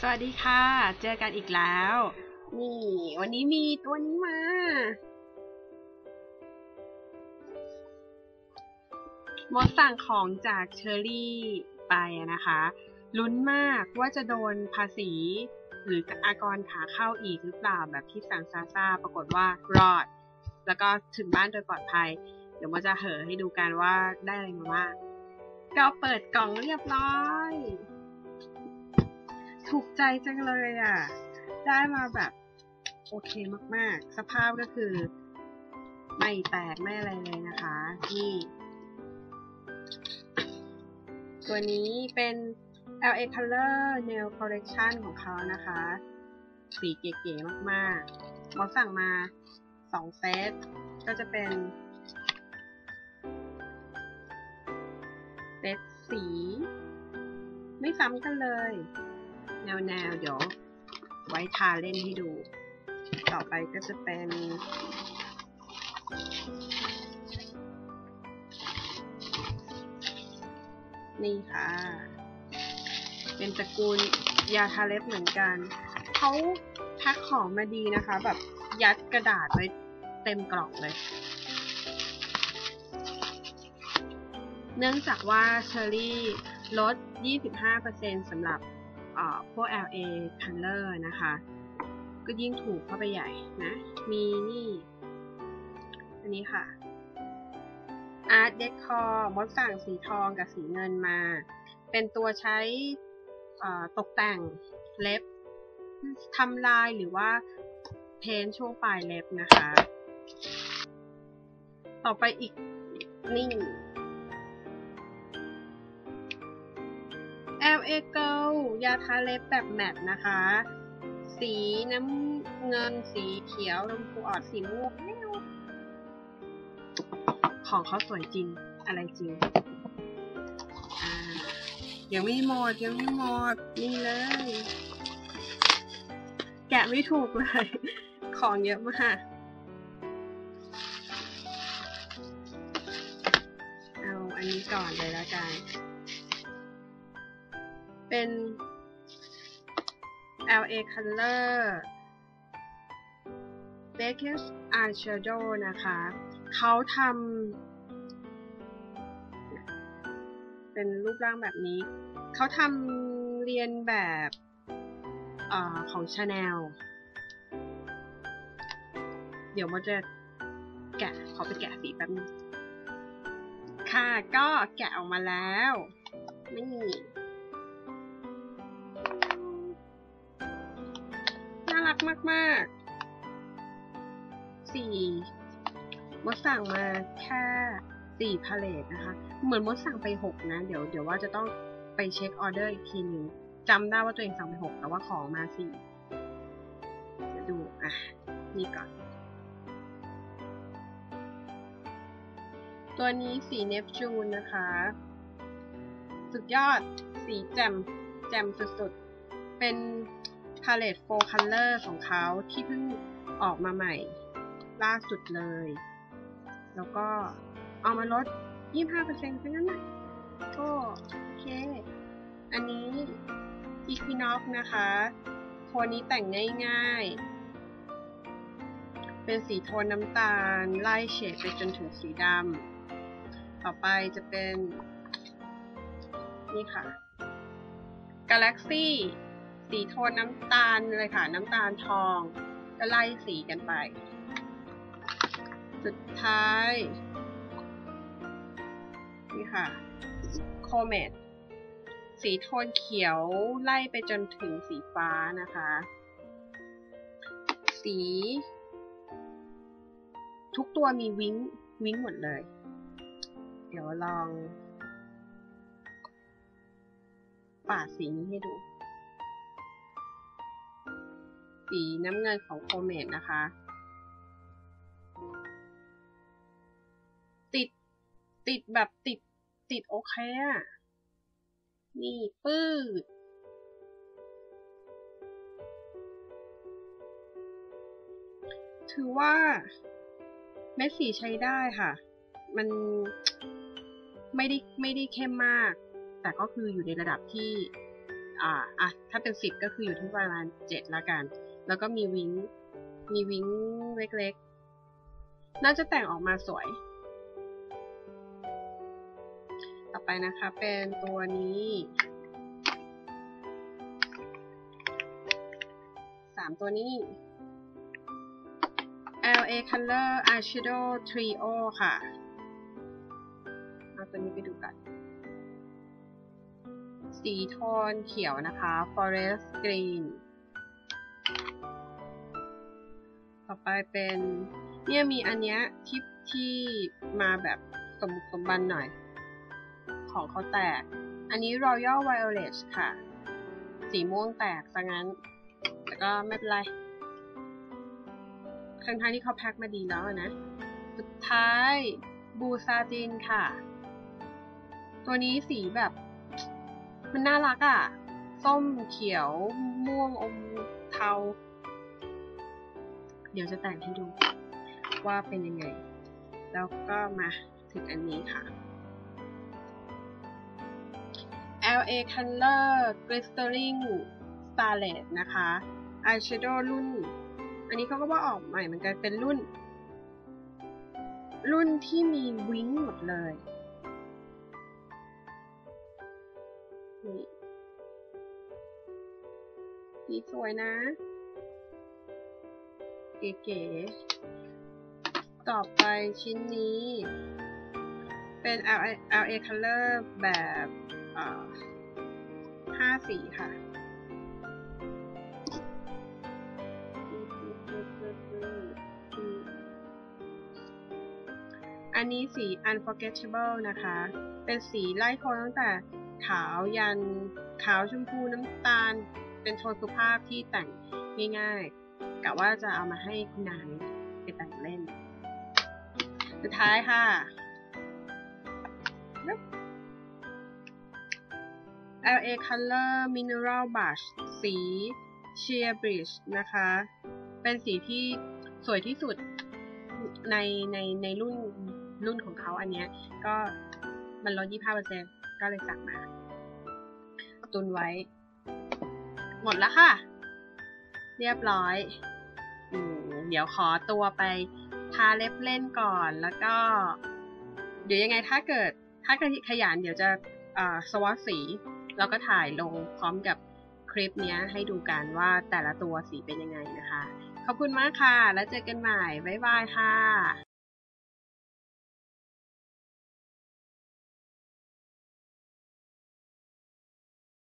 สวัสดีค่ะ เจอกันอีกแล้ว นี่ วันนี้มีตัวนี้มา มดสั่งของจากเชอรี่ไปนะคะ ลุ้นมากว่าจะโดนภาษี หรืออากรขาเข้าอีกหรือเปล่าแบบที่สั่งซาซาปรากฏว่ารอด แล้วก็ถึงบ้านโดยปลอดภัย เดี๋ยวมดจะเหอให้ดูกันว่าได้อะไรมาบ้างก็เปิดกล่องเรียบร้อย ถูกใจจังเลยอะ ได้มาแบบโอเคมากๆ สภาพก็คือ ไม่แตกไม่อะไรเลยนะคะนี่ตัวนี้เป็น LA Color Nail Collection ของเขานะคะ สีเก๋ๆมากๆหมอสั่งมาสองเซต ก็จะเป็น เซตสี ไม่ซ้ำกันเลย แนวๆ เดี๋ยวไว้ทาเล่นให้ดู ต่อไปก็จะเป็นนี่ค่ะ เป็นตระกูลยาทาเล็บเหมือนกัน เขาแพ็คของมาดีนะคะ แบบยัดกระดาษไว้เต็มกล่องเลย เนื่องจากว่าเชอรี่ลด 25%สำหรับ พวก LA Color นะคะ ก็ยิ่งถูกเข้าไปใหญ่นะ มีนี่ อันนี้ค่ะ Art Decor มดสั่งสีทองกับสีเงินมา เป็นตัวใช้ตกแต่งเล็บทำลายหรือว่าเพ้นช่วงปลายเล็บนะคะ ต่อไปอีกนี่ LA Girl ยาทาเล็บแบบแมตต์นะคะ สีน้ำเงิน สีเขียวชมพูอ่อนสีม่วงของเขาสวยจริง อะไรจริง อ่ายังไม่หมดยังไม่หมด นี่เลย แกะไม่ถูกเลย ของเยอะมากเอาอันนี้ก่อนเลยแล้วกัน เป็น LA Color Baked Eyeshadow นะคะ เขาทำเป็นรูปร่างแบบนี้ เขาทำเรียนแบบอของ Chanel เดี๋ยวมันจะแกะ ขอไปแกะสีแป๊บนึงค่ะ ก็แกะออกมาแล้ว นี่ กมากๆสี่มดสั่งมาแค่สี่พาเลตนะคะ เหมือนมดสั่งไปหกนะ เดี๋ยวเดี๋ยวว่าจะต้องไปเช็คออเดอร์อีกทีหนึ่งจำได้ว่าตัวเองสั่งไปหกแต่ว่าของมาสี่เดี๋ยวดูอะนี่ก่อน ตัวนี้สีเนปจูนนะคะ สุดยอดสีแจ่มแจ่มสุดๆ เป็น พาเลตโฟคัลเลอร์ของเขาที่เพิ่งออกมาใหม่ ล่าสุดเลย แล้วก็เอามาลด 25%เท่านั้นนะก็โอเค อันนี้ Equinox นะคะโทนนี้แต่งง่ายๆ เป็นสีโทนน้ำตาล ไล่เฉดไปจนถึงสีดำ ต่อไปจะเป็น นี่ค่ะ Galaxy สีโทนน้ำตาลเลยค่ะ น้ำตาลทองก็ไล่สีกันไป สุดท้าย นี่ค่ะ โคเมดสีโทนเขียวไล่ไปจนถึงสีฟ้านะคะ สี ทุกตัวมีวิ้งวิ้งหมดเลย เดี๋ยวลองปาดสีนี้ให้ดู สีน้ำเงินของโคเมดนะคะ ติดติดแบบติดติดโอเคอะนี่ปื้ดถือว่าเม็ดสีใช้ได้ค่ะ มันไม่ได้ไม่ได้เข้มมาก แต่ก็คืออยู่ในระดับที่ อ่าอะถ้าเป็นสิบก็คืออยู่ที่ประมาณเจ็ดละกัน แล้วก็มีวิงมีวิงเล็กๆ น่าจะแต่งออกมาสวย ต่อไปนะคะเป็นตัวนี้สามตัวนี้ LA Color Eyeshadow Trio ค่ะเอาตัวนี้ไปดูกัน สีโทนเขียวนะคะ Forest Green อไปเป็นเนี่ยมีอันเนี้ยที่ที่มาแบบสมบุกสมบันหน่อย ของเขาแตก อันนี้ Royal Violet ค่ะ สีม่วงแตกซะงั้น แต่ก็ไม่เป็นไรทั้งๆที่เขาแพ็คมาดีแล้วนะ สุดท้ายบูซาจินค่ะ ตัวนี้สีแบบ มันน่ารักอะ่ะ ส้มเขียวม่วงอมเทา เดี๋ยวจะแต่งให้ดูว่าเป็นยังไง แล้วก็มาถึงอันนี้ค่ะ LA Color Glittering Starlet นะคะ Eyeshadow รุ่น อันนี้เขาก็ว่าออกใหม่เหมือนกันเป็นรุ่น รุ่นที่มีวิงหมดเลยนี่สีสวยนะ เก๋ๆ ต่อไปชิ้นนี้ เป็น LA, LA Color แบบห้าสีค่ะ อันนี้สี unforgettable นะคะ เป็นสีไล่โทนตั้งแต่ขาวยันขาวชมพูน้ำตาล เป็นโทนสุภาพที่แต่งง่ายๆ กะว่าจะเอามาให้คุณนายไปแต่งเล่น สุดท้ายค่ะ LA Color Mineral Brush สี Sheer Bridge นะคะ เป็นสีที่สวยที่สุดในในในรุ่นรุ่นของเขาอันเนี้ย ก็มันลด25%ก็เลยสั่งมา ตุนไว้ หมดแล้วค่ะ เรียบร้อย อเดี๋ยวขอตัวไปทาเล็บเล่นก่อน แล้วก็ เดี๋ยวยังไงถ้าเกิด ถ้าเกิดขยันเดี๋ยวจะสวอตสี แล้วก็ถ่ายลงพร้อมกับคลิปนี้ให้ดูกันว่าแต่ละตัวสีเป็นยังไงนะคะ ขอบคุณมากค่ะ แล้วเจอกันใหม่ บ๊ายบายค่ะ